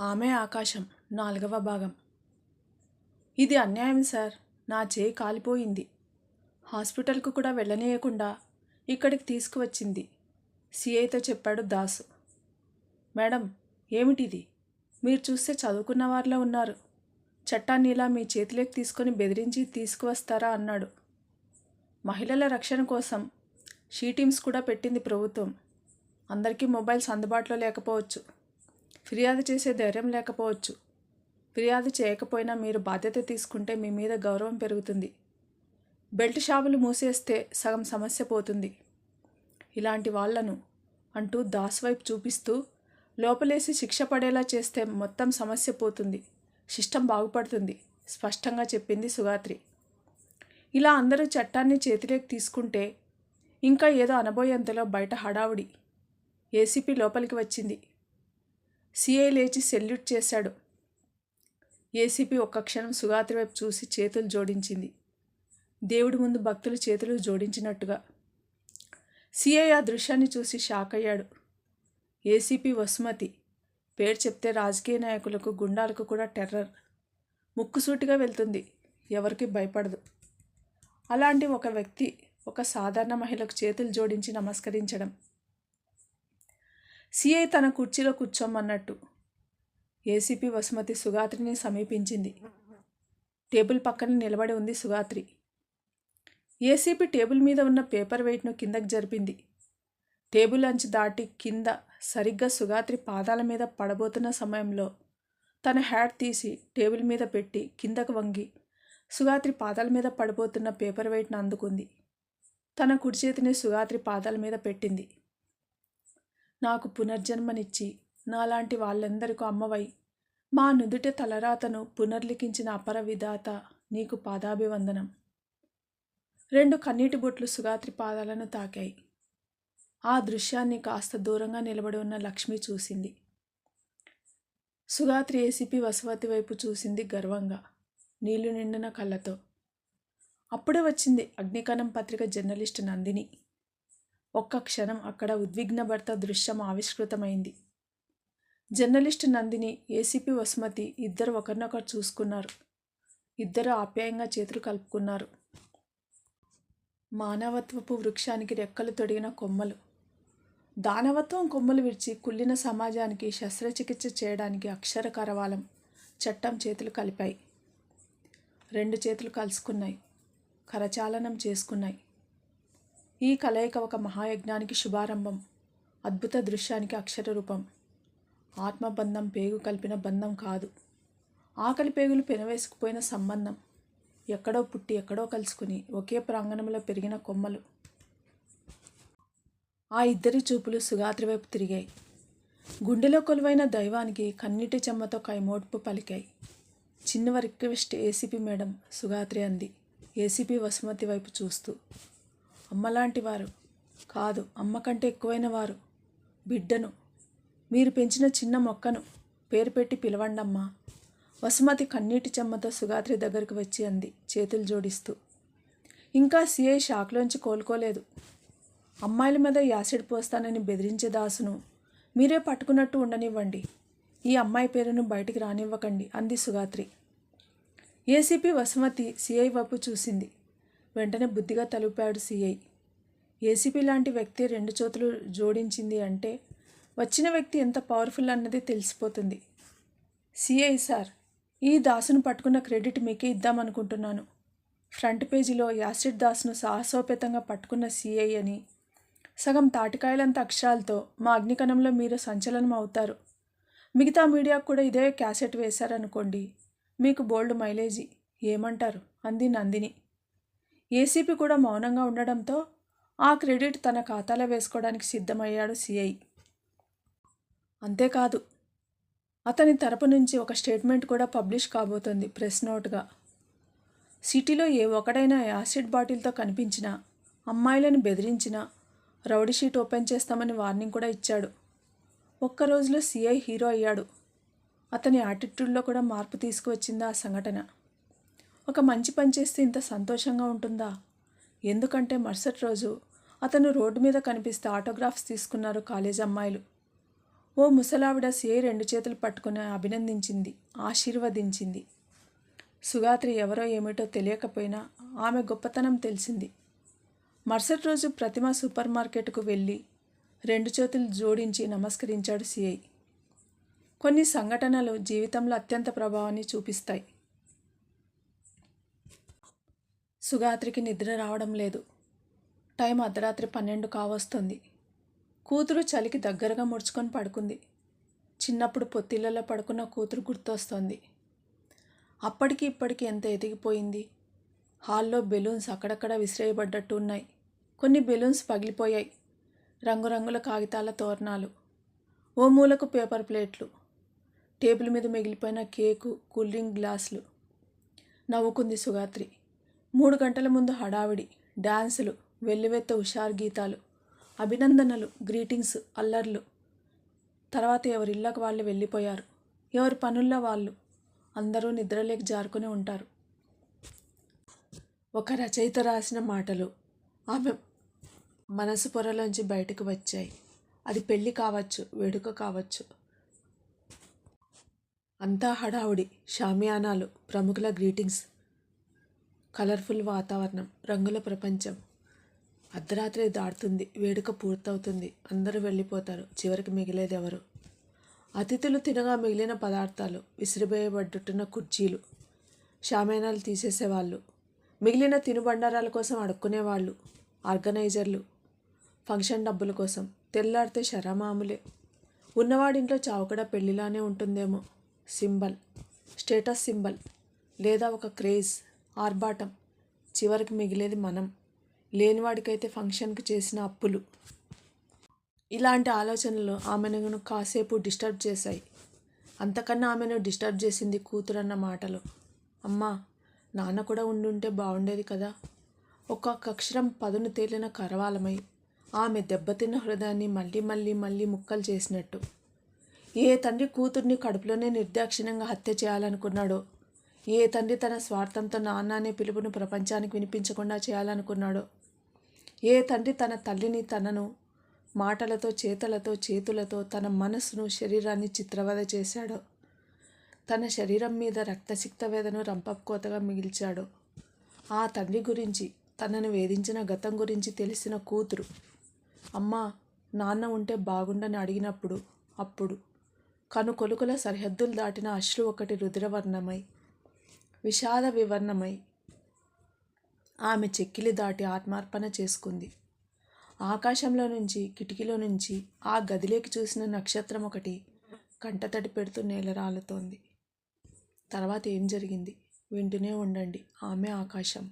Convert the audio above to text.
ఆమె ఆకాశం నాలుగవ భాగం. ఇది అన్యాయం సార్. నా చేయి కాలిపోయింది. హాస్పిటల్కు కూడా వెళ్ళనీయకుండా ఇక్కడికి తీసుకువచ్చింది. సిఐతో చెప్పాడు దాసు. మేడం ఏమిటిది? మీరు చూస్తే చదువుకున్న వారిలో ఉన్నారు. చట్టాన్ని ఇలా మీ చేతిలోకి తీసుకొని బెదిరించి తీసుకువస్తారా అన్నాడు. మహిళల రక్షణ కోసం షీ టీమ్స్ కూడా పెట్టింది ప్రభుత్వం. అందరికీ మొబైల్స్ అందుబాటులో లేకపోవచ్చు. ఫిర్యాదు చేసే ధైర్యం లేకపోవచ్చు. ఫిర్యాదు చేయకపోయినా మీరు బాధ్యత తీసుకుంటే మీ మీద గౌరవం పెరుగుతుంది. బెల్ట్ షాపులు మూసేస్తే సగం సమస్య పోతుంది. ఇలాంటి వాళ్ళను అంటూ దాస్ వైపు చూపిస్తూ లోపలేసి శిక్ష పడేలా చేస్తే మొత్తం సమస్య పోతుంది. సిస్టమ్ బాగుపడుతుంది. స్పష్టంగా చెప్పింది సుగాత్రి. ఇలా అందరూ చట్టాన్ని చేతిలోకి తీసుకుంటే ఇంకా ఏదో అనబోయేంతలో బయట హడావుడి. ఏసీపీ లోపలికి వచ్చింది. సీఐ లేచి సెల్యూట్ చేశాడు. ఏసీపీ ఒక్క క్షణం సుగాత్రి వైపు చూసి చేతులు జోడించింది. దేవుడి ముందు భక్తులు చేతులు జోడించినట్టుగా. సీఐ ఆ దృశ్యాన్ని చూసి షాక్ అయ్యాడు. ఏసీపీ వసుమతి పేరు చెప్తే రాజకీయ నాయకులకు గుండాలకు కూడా టెర్రర్. ముక్కుసూటిగా వెళ్తుంది ఎవరికి భయపడదు. అలాంటి ఒక వ్యక్తి ఒక సాధారణ మహిళకు చేతులు జోడించి నమస్కరించడం. సిఐ తన కుర్చీలో కూర్చోమన్నట్టు. ఏసీపీ వసుమతి సుగాత్రిని సమీపించింది. టేబుల్ పక్కన నిలబడి ఉంది సుగాత్రి. ఏసీపీ టేబుల్ మీద ఉన్న పేపర్ వెయిట్ను కిందకు జరిపింది. టేబుల్ అంచు దాటి కింద సరిగ్గా సుగాత్రి పాదాల మీద పడబోతున్న సమయంలో తన హ్యాట్ తీసి టేబుల్ మీద పెట్టి కిందకు వంగి సుగాత్రి పాదాల మీద పడిపోతున్న పేపర్ వెయిట్ను అందుకుంది. తన కుడి చేతిని సుగాత్రి పాదాల మీద పెట్టింది. నాకు పునర్జన్మనిచ్చి నాలాంటి వాళ్ళందరికీ అమ్మవై. మా నుదుట తలరాతను పునర్లిఖించిన అపర విధాత నీకు పాదాభివందనం. రెండు కన్నీటి బొట్లు సుగాత్రి పాదాలను తాకాయి. ఆ దృశ్యాన్ని కాస్త దూరంగా నిలబడి ఉన్న లక్ష్మి చూసింది. సుగాత్రి ఏసీపీ వసవతి వైపు చూసింది గర్వంగా నీళ్ళు నిండిన కళ్ళతో. అప్పుడే వచ్చింది అగ్నికణం పత్రిక జర్నలిస్ట్ నందిని. ఒక్క క్షణం అక్కడ ఉద్విగ్నభర్త దృశ్యం ఆవిష్కృతమైంది. జర్నలిస్ట్ నందిని ఏసీపీ వసుమతి ఇద్దరు ఒకరినొకరు చూసుకున్నారు. ఇద్దరు ఆప్యాయంగా చేతులు కలుపుకున్నారు. మానవత్వపు వృక్షానికి రెక్కలు తొడిగిన కొమ్మలు. దానవత్వం కొమ్మలు విడిచి కుళ్ళిన సమాజానికి శస్త్రచికిత్స చేయడానికి అక్షర కరవాలం చట్టం చేతులు కలిపాయి. రెండు చేతులు కలుసుకున్నాయి. కరచాలనం చేసుకున్నాయి. ఈ కలయిక ఒక మహాయజ్ఞానికి శుభారంభం అద్భుత దృశ్యానికి అక్షర రూపం. ఆత్మబంధం పేగు కలిపిన బంధం కాదు. ఆకలి పేగులు పెనవేసుకుపోయిన సంబంధం. ఎక్కడో పుట్టి ఎక్కడో కలుసుకుని ఒకే ప్రాంగణంలో పెరిగిన కొమ్మలు. ఆ ఇద్దరి చూపులు సుగాత్రి వైపు తిరిగాయి. గుండెలో కొలువైన దైవానికి కన్నీటి చెమ్మతో కైమోడ్పు పలికాయి. చిన్నవ request A C P madam Sugatri అంది. ఏసీపీ వసుమతి వైపు చూస్తూ. అమ్మలాంటి వారు కాదు అమ్మ కంటే ఎక్కువైన వారు బిడ్డను మీరు పెంచిన చిన్న మొక్కను పేరు పెట్టి పిలవండమ్మా. వసుమతి కన్నీటి చెమ్మతో సుగాత్రి దగ్గరకు వచ్చి అంది చేతులు జోడిస్తూ. ఇంకా సిఐ షాక్లోంచి కోలుకోలేదు. అమ్మాయిల మీద యాసిడ్ పోస్తానని బెదిరించే దాసును మీరే పట్టుకున్నట్టు ఉండనివ్వండి. ఈ అమ్మాయి పేరును బయటికి రానివ్వకండి అంది సుగాత్రి. ఏసీపీ వసుమతి సిఐ వైపు చూసింది. వెంటనే బుద్ధిగా తలుపాడు సిఐ. ఏసీపీ లాంటి వ్యక్తి రెండు చేతులు జోడించింది అంటే వచ్చిన వ్యక్తి ఎంత పవర్ఫుల్ అన్నది తెలిసిపోతుంది. సిఐ సార్ ఈ దాసును పట్టుకున్న క్రెడిట్ మీకే ఇద్దామనుకుంటున్నాను ఫ్రంట్ పేజీలో యాసిడ్ దాస్ను సాహసోపేతంగా పట్టుకున్న సిఐ అని సగం తాటికాయలంత అక్షరాలతో మా అగ్నికణంలో మీరు సంచలనం అవుతారు. మిగతా మీడియాకు కూడా ఇదే క్యాసెట్ వేశారనుకోండి మీకు బోల్డ్ మైలేజీ ఏమంటారు? అంది నందిని. ఏసీపీ కూడా మౌనంగా ఉండడంతో ఆ క్రెడిట్ తన ఖాతాలో వేసుకోవడానికి సిద్ధమయ్యాడు సిఐ. అంతేకాదు అతని తరపు నుంచి ఒక స్టేట్మెంట్ కూడా పబ్లిష్ కాబోతోంది ప్రెస్ నోట్గా. సిటీలో ఏ ఒకడైనా యాసిడ్ బాటిల్తో కనిపించినా అమ్మాయిలను బెదిరించినా రౌడీ షీట్ ఓపెన్ చేస్తామని వార్నింగ్ కూడా ఇచ్చాడు. ఒక్క రోజులో సిఐ హీరో అయ్యాడు. అతని యాటిట్యూడ్లో కూడా మార్పు తీసుకువచ్చింది ఆ సంఘటన. ఒక మంచి పని చేస్తే ఇంత సంతోషంగా ఉంటుందా? ఎందుకంటే మరుసటి రోజు అతను రోడ్డు మీద కనిపిస్తే ఆటోగ్రాఫ్స్ తీసుకున్నారు కాలేజ్ అమ్మాయిలు. ఓ ముసలావిడ సిఐ రెండు చేతులు పట్టుకుని అభినందించింది ఆశీర్వదించింది. సుగాత్రి ఎవరో ఏమిటో తెలియకపోయినా ఆమె గొప్పతనం తెలిసింది. మరుసటి రోజు ప్రతిమ సూపర్ మార్కెట్కు వెళ్ళి రెండు చేతులు జోడించి నమస్కరించాడు సిఐ. కొన్ని సంఘటనలు జీవితంలో అత్యంత ప్రభావాన్ని చూపిస్తాయి. సుగాత్రికి నిద్ర రావడం లేదు. టైం అర్ధరాత్రి పన్నెండు కావస్తుంది. కూతురు చలికి దగ్గరగా ముడుచుకొని పడుకుంది. చిన్నప్పుడు పొత్తిళ్ళలో పడుకున్న కూతురు గుర్తొస్తోంది. అప్పటికి ఇప్పటికి ఎంత ఎదిగిపోయింది. హాల్లో బెలూన్స్ అక్కడక్కడ విసిరేయబడ్డట్టు ఉన్నాయి. కొన్ని బెలూన్స్ పగిలిపోయాయి. రంగురంగుల కాగితాల తోరణాలు. ఓ మూలకు పేపర్ ప్లేట్లు. టేబుల్ మీద మిగిలిపోయిన కేకు కూల్ డ్రింక్ గ్లాసులు. నవ్వుకుంది సుగాత్రి. మూడు గంటల ముందు హడావిడి డాన్సులు వెల్లువెత్త హుషారు గీతాలు అభినందనలు గ్రీటింగ్స్ అల్లర్లు. తర్వాత ఎవరిళ్ళకు వాళ్ళు వెళ్ళిపోయారు. ఎవరి పనుల్లో వాళ్ళు అందరూ నిద్రలేక జారుకుని ఉంటారు. ఒక రచయిత రాసిన మాటలు ఆమె మనసు పొరలోంచి బయటకు వచ్చాయి. అది పెళ్ళి కావచ్చు వేడుక కావచ్చు. అంతా హడావుడి షామియానాలు ప్రముఖుల గ్రీటింగ్స్. కలర్ఫుల్ వాతావరణం రంగుల ప్రపంచం. అర్ధరాత్రి దాటుతుంది వేడుక పూర్తవుతుంది అందరూ వెళ్ళిపోతారు చివరికి మిగిలేది ఎవరు అతిథులు తినగా మిగిలిన పదార్థాలు విసిరివేయబడ్డున్న కుర్చీలు షామేనాలు తీసేసేవాళ్ళు మిగిలిన తినుబండారాల కోసం అడుక్కునేవాళ్ళు ఆర్గనైజర్లు ఫంక్షన్ డబ్బుల కోసం తెల్లారితే శరమాములే ఉన్నవాడింట్లో చావుకడ పెళ్ళిలానే ఉంటుందేమో? సింబల్ స్టేటస్ సింబల్ లేదా ఒక క్రేజ్? ఆర్భాటం. చివరికి మిగిలేది మనం. లేనివాడికైతే ఫంక్షన్కి చేసిన అప్పులు. ఇలాంటి ఆలోచనలు ఆమెను కాసేపు డిస్టర్బ్ చేశాయి. అంతకన్నా ఆమెను డిస్టర్బ్ చేసింది కూతురన్న మాటలు. అమ్మా నాన్న కూడా ఉండుంటే బాగుండేది కదా. ఒక్కొక్క అక్షరం పదును తేలిన కరవాలమై ఆమె దెబ్బతిన్న హృదయాన్ని మళ్ళీ మళ్ళీ మళ్ళీ ముక్కలు చేసినట్టు. ఏ తండ్రి కూతుర్ని కడుపులోనే నిర్దాక్షిణ్యంగా హత్య చేయాలనుకున్నాడో ఏ తండ్రి తన స్వార్థంతో నాన్న అనే పిలుపును ప్రపంచానికి వినిపించకుండా చేయాలనుకున్నాడో? ఏ తండ్రి తన తల్లిని తనను మాటలతో చేతలతో చేతులతో తన మనస్సును శరీరాన్ని చిత్రవద చేశాడో? తన శరీరం మీద రక్తసిక్త వేదను రంపకోతగా మిగిల్చాడో? ఆ తండ్రి గురించి తనను వేధించిన గతం గురించి తెలిసిన కూతురు అమ్మా నాన్న ఉంటే బాగుండని అడిగినప్పుడు అప్పుడు కను కొలుకుల సరిహద్దులు దాటిన అశ్రు ఒకటి రుద్రవర్ణమై విషాద వివర్ణమై ఆమె చెక్కిలి దాటి ఆత్మార్పణ చేసుకుంది. ఆకాశంలో నుంచి కిటికీలో నుంచి ఆ గదిలోకి చూసిన నక్షత్రం ఒకటి కంటతడి పెడుతూ నేల రాలుతోంది. తర్వాత ఏం జరిగింది? వింటూనే ఉండండి. ఆమె ఆకాశం.